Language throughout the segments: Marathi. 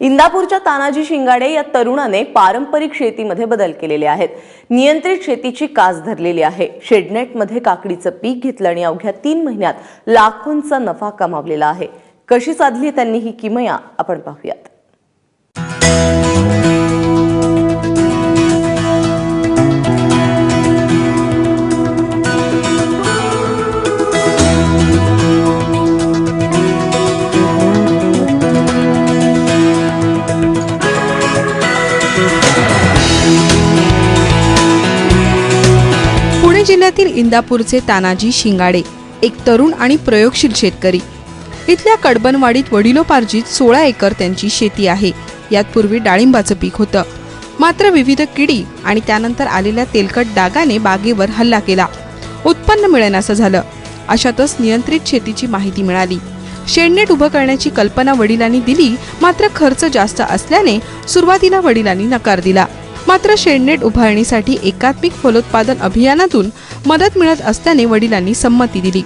इंदापूरच्या तानाजी शिंगाडे या तरुणाने पारंपरिक शेतीमध्ये बदल केलेले आहेत. नियंत्रित शेतीची कास धरलेली आहे. शेडनेटमध्ये काकडीचं पीक घेतलं आणि अवघ्या तीन महिन्यात लाखोंचा नफा कमावलेला आहे. कशी साधली त्यांनी ही किमया? आपण पाहूयात. पुणे जिल्ह्यातील इंदापूरचे तानाजी शिंगाडे एक तरुण आणि प्रयोगशील शेतकरी. इथल्या कडबनवाडीत वडिलोपार्जित सोळा एकर त्यांची शेती आहे. यात पूर्वी डाळिंबाचं पीक होतं. मात्र विविध किडी आणि त्यानंतर आलेल्या तेलकट डागाने बागेवर हल्ला केला. उत्पन्न मिळेनासं झालं. अशातच नियंत्रित शेतीची माहिती मिळाली. शेडनेट उभं करण्याची कल्पना वडिलांनी दिली मात्र खर्च जास्त असल्याने सुरुवातीला वडिलांनी नकार दिला. मात्र शेडनेट उभारणीसाठी एकात्मिक फलोत्पादन अभियानातून मदत मिळत असल्याने वडिलांनी संमती दिली.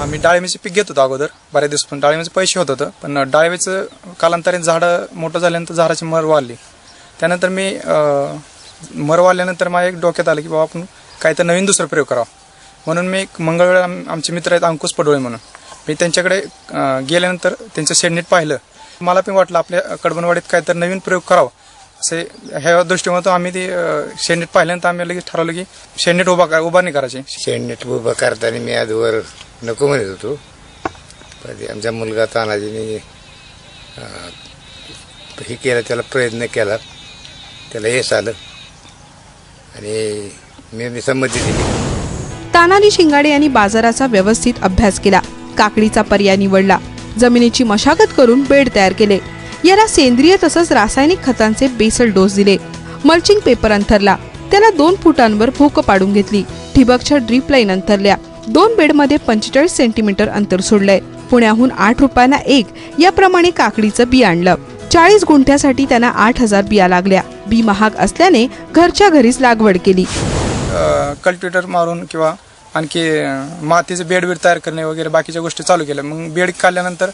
आम्ही डाळिंबीचे पीक घेत होतो अगोदर. बऱ्याच दिवस पण डाळिंबीचे पैसे होत होतं. पण डाळिंबीचं कालांतराने झाडं मोठं झाल्यानंतर झाडाची मर वाढली. त्यानंतर मी मर वाढल्यानंतर माझ्या एक डोक्यात आलं की बाबा आपण काहीतरी नवीन दुसरा प्रयोग करावा. म्हणून मी एक मंगळवेळा आम- आमचे मित्र आहेत अंकुश पडोळे म्हणून. मी त्यांच्याकडे गेल्यानंतर त्यांचं शेडनेट पाहिलं. मला पण वाटलं आपल्या कडबनवाडीत काहीतरी नवीन प्रयोग करावा. असे ह्या दृष्टिकोनातून आम्ही ते शेडनेट पाहिल्यानंतर आम्ही लगेच ठरवलं की शेडनेट उभा करा उभारणी करायची. शेणनेट उभं करताना मी आजवर नको म्हणत होतो. आमचा मुलगा तानाजीने हे केलं त्याला प्रयत्न केला. त्याला यश आलं. आणि मी मी संमती दिली. तानाजी शिंगाडे यांनी बाजाराचा व्यवस्थित अभ्यास केला. काकडीचा पर्याय निवडला. जमिनीची मशागत करून बेड तयार केले. याला सेंद्रिय तसंच रासायनिक खतांचे बेसल डोस दिले. मल्चिंग पेपर अंतरला त्याला दोन फुटांवर भोक पाडून घेतली. ठिबकच्या ड्रीप लाईन अंथरल्या. दोन बेडमध्ये पंचेचाळीस सेंटीमीटर अंतर सोडलंय. पुण्याहून आठ रुपयांना एक याप्रमाणे काकडीचं बी आणलं. चाळीस गुंठ्यासाठी त्यांना आठ हजार बिया लागल्या. बी महाग असल्याने घरच्या घरीच लागवड केली. कल्टिवेटर मारून किंवा आणखी मातीचं बेड बीड तयार करणे वगैरे बाकीच्या गोष्टी चालू केल्या. मग बेड काढल्यानंतर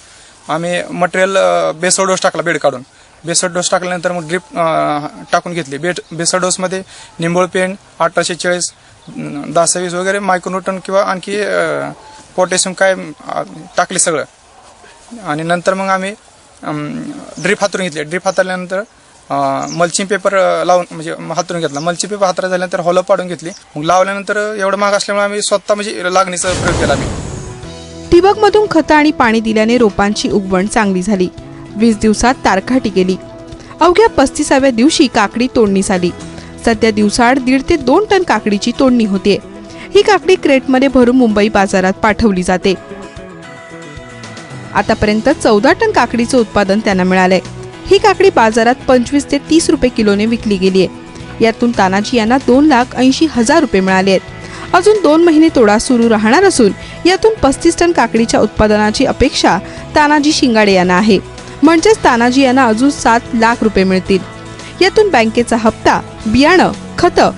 आम्ही मटेरियल बेसळ डोस टाकला बेड काढून. बेसळ डोस टाकल्यानंतर मग ड्रिप टाकून घेतली. बेड बेसळ डोसमध्ये निंबोळ पेंड अठराशे चाळीस दासावीस वगैरे मायक्रोन्यूटन किंवा आणखी पोटॅशियम काय टाकले सगळं. आणि नंतर मग आम्ही ड्रीप हातरून घेतले. ड्रीप हातरल्यानंतर मल्चिंग पेपर लावून म्हणजे हातरून घेतला. मल्चिंग पेपर हातरा झाल्यानंतर हॉलो पाडून घेतली. मग लावल्यानंतर एवढं महाग असल्यामुळे आम्ही स्वतः म्हणजे लागणीचा प्रयोग केला आम्ही. ठिबक मधून खतं आणि पाणी दिल्याने रोपांची उगवण चांगली झाली. वीस दिवसात तारखाटी गेली. अवघ्या पस्तीसाव्या दिवशी काकडी तोडणीस आली सध्या दिवसाआड दीड ते दोन टन काकडीची तोडणी होते. ही काकडी क्रेटमध्ये भरून मुंबई बाजारात पाठवली जाते. आतापर्यंत चौदा टन काकडीचं उत्पादन त्यांना मिळालंय. ही काकडी बाजारात पंचवीस ते तीस रुपये किलोने विकली गेली आहे यातून तानाजी यांना दोन लाख ऐंशी हजार रुपये मिळाले आहेत अजून दोन महिने तोडा सुरू राहणार असून यातून पस्तीस टन काकडीच्या उत्पादनाची अपेक्षा तानाजी शिंगाडे यांना आहे. म्हणजेच तानाजी यांना अजून सात लाख रुपये मिळतील. यातून बँकेचा हप्ता बियाणं खतं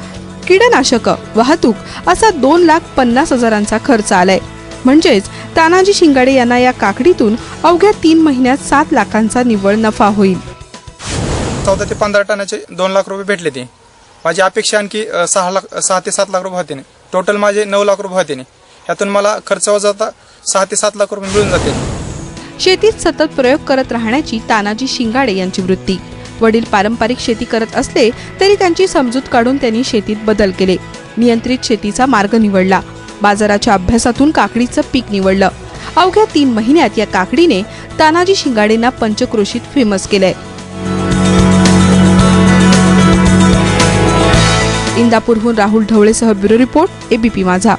कीडनाशक वाहतूक असा दोन लाख पन्नास हजारांचा खर्च आलाय. म्हणजेच तानाजी शिंगाडे यांना या काकडीतून अवघ्या तीन महिन्यात सात लाखांचा निव्वळ नफा होईल. चौदा ते पंधरा टनाचे दोन लाख रुपये भेटले ते. माझी अपेक्षा आणखी सहा लाख सहा ते सात लाख रुपये होते टोटल माझे नऊ लाख रुपये होते यातून मला खर्च जाता सहा ते सात लाख रुपये मिळून जाते. शेतीत सतत प्रयोग करत राहण्याची तानाजी शिंगाडे यांची वृत्ती. वडील पारंपरिक शेती करत असले तरी त्यांची समजूत काढून त्यांनी शेतीत बदल केले. नियंत्रित शेतीचा मार्ग निवडला. बाजाराच्या अभ्यासातून काकडीचं पीक निवडलं. अवघ्या तीन महिन्यात या काकडीने तानाजी शिंगाडेंना पंचक्रोशीत फेमस केलंय. इंदापूरहून राहुल ढवळेसह ब्युरो रिपोर्ट एबीपी माझा.